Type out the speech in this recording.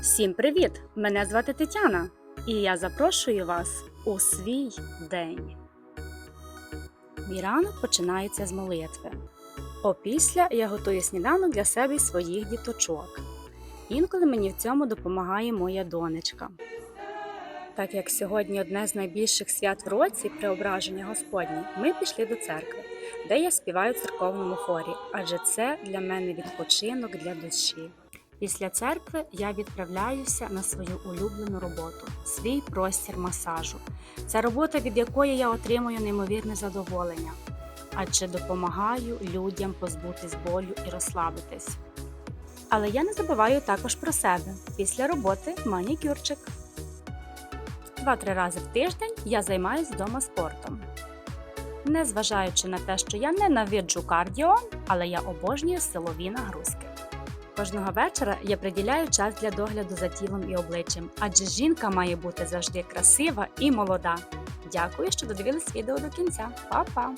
Всім привіт! Мене звати Тетяна, і я запрошую вас у свій день. Мій ранок починається з молитви. Опісля я готую сніданок для себе і своїх діточок. Інколи мені в цьому допомагає моя донечка. Так як сьогодні одне з найбільших свят в році преображення Господнє, ми пішли до церкви, де я співаю в церковному хорі, адже це для мене відпочинок для душі. Після церкви я відправляюся на свою улюблену роботу свій простір масажу. Це робота, від якої я отримую неймовірне задоволення, адже допомагаю людям позбутись болю і розслабитись. Але я не забуваю також про себе. Після роботи манікюрчик. Два-три рази в тиждень я займаюся вдома спортом. Незважаючи на те, що я ненавиджу кардіо, але я обожнюю силові нагрузки. Кожного вечора я приділяю час для догляду за тілом і обличчям, адже жінка має бути завжди красива і молода. Дякую, що додивились відео до кінця. Па-па!